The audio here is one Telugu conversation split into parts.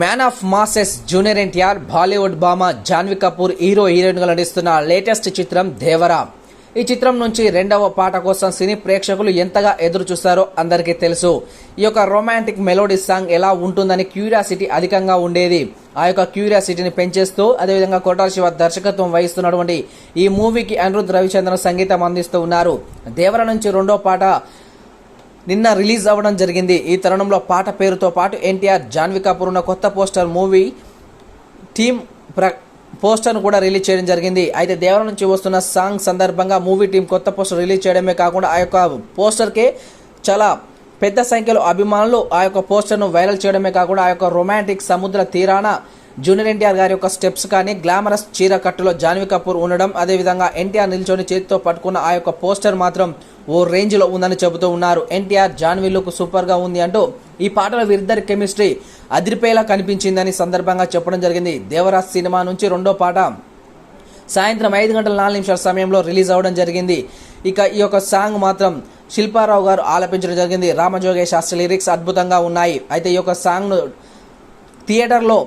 Man of masses junior NTR Bollywood భామ జాన్వీ కపూర్ హీరో హీరోయిన్గా నటిస్తున్న లేటెస్ట్ చిత్రం దేవరా ఈ చిత్రం నుంచి రెండవ పాట కోసం సినీ ప్రేక్షకులు ఎంతగా ఎదురు చూస్తారో అందరికీ తెలుసు. ఈ యొక్క రొమాంటిక్ మెలోడీ సాంగ్ ఎలా ఉంటుందని క్యూరియాసిటీ అధికంగా ఉండేది. ఆ యొక్క క్యూరియాసిటీని పెంచేస్తూ అదేవిధంగా కోటాల శివ దర్శకత్వం వహిస్తున్నటువంటి ఈ మూవీకి అనిరుద్ రవిచంద్రన్ సంగీతం అందిస్తూ ఉన్నారు. దేవర నుంచి రెండో పాట నిన్న రిలీజ్ అవ్వడం జరిగింది. ఈ తరుణంలో పాట పేరుతో పాటు ఎన్టీఆర్ జాన్వీ కపూర్ ఉన్న కొత్త పోస్టర్ మూవీ టీమ్ ప్ర పోస్టర్ను కూడా రిలీజ్ చేయడం జరిగింది. అయితే దేవర నుంచి వస్తున్న సాంగ్ సందర్భంగా మూవీ టీం కొత్త పోస్టర్ రిలీజ్ చేయడమే కాకుండా ఆ యొక్క పోస్టర్కే చాలా పెద్ద సంఖ్యలో అభిమానులు ఆ యొక్క పోస్టర్ను వైరల్ చేయడమే కాకుండా ఆ యొక్క రొమాంటిక్ సముద్ర తీరాన జూనియర్ ఎన్టీఆర్ గారి యొక్క స్టెప్స్ కానీ గ్లామరస్ చీర కట్టులో జాన్వీ కపూర్ ఉండడం అదేవిధంగా ఎన్టీఆర్ నిల్చొని చేతితో పట్టుకున్న ఆ యొక్క పోస్టర్ మాత్రం ఓ రేంజ్లో ఉందని చెబుతూ ఉన్నారు. ఎన్టీఆర్ జాన్వీ లుక్ సూపర్గా ఉంది అంటూ ఈ పాటలో వీరిద్దరి కెమిస్ట్రీ అదిరిపోయేలా కనిపించిందని సందర్భంగా చెప్పడం జరిగింది. దేవరాజ్ సినిమా నుంచి రెండో పాట సాయంత్రం ఐదు గంటల నాలుగు నిమిషాల సమయంలో రిలీజ్ అవ్వడం జరిగింది. ఇక ఈ యొక్క సాంగ్ మాత్రం శిల్పారావు గారు ఆలపించడం జరిగింది. రామజోగే శాస్త్రి లిరిక్స్ అద్భుతంగా ఉన్నాయి. అయితే ఈ యొక్క సాంగ్ను థియేటర్లో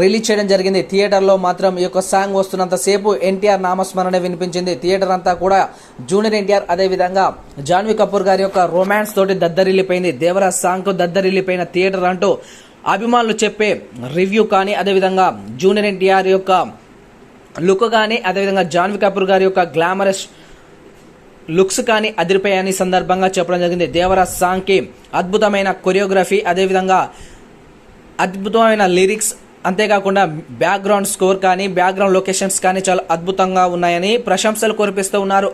రిలీజ్ చేయడం జరిగింది. థియేటర్లో మాత్రం ఈ యొక్క సాంగ్ వస్తున్నంతసేపు ఎన్టీఆర్ నామస్మరణ వినిపించింది. థియేటర్ అంతా కూడా జూనియర్ ఎన్టీఆర్ అదేవిధంగా జాన్వీ కపూర్ గారి యొక్క రొమాన్స్ తోటి దద్దరిల్లిపోయింది. దేవరాజ్ సాంగ్కు దద్దరిల్లిపోయిన థియేటర్ అంటూ అభిమానులు చెప్పే రివ్యూ కానీ అదేవిధంగా జూనియర్ ఎన్టీఆర్ యొక్క లుక్ కానీ అదేవిధంగా జాన్వీ కపూర్ గారి యొక్క గ్లామరస్ లుక్స్ కానీ అదిరిపోయాయని సందర్భంగా చెప్పడం జరిగింది. దేవరాజ్ సాంగ్కి అద్భుతమైన కొరియోగ్రఫీ అదేవిధంగా అద్భుతమైన లిరిక్స్ అంతేకాకుండా బ్యాక్గ్రౌండ్ స్కోర్ కానీ బ్యాక్గ్రౌండ్ లొకేషన్స్ కానీ చాలా అద్భుతంగా ఉన్నాయని ప్రశంసలు కురిపిస్తూ ఉన్నారు.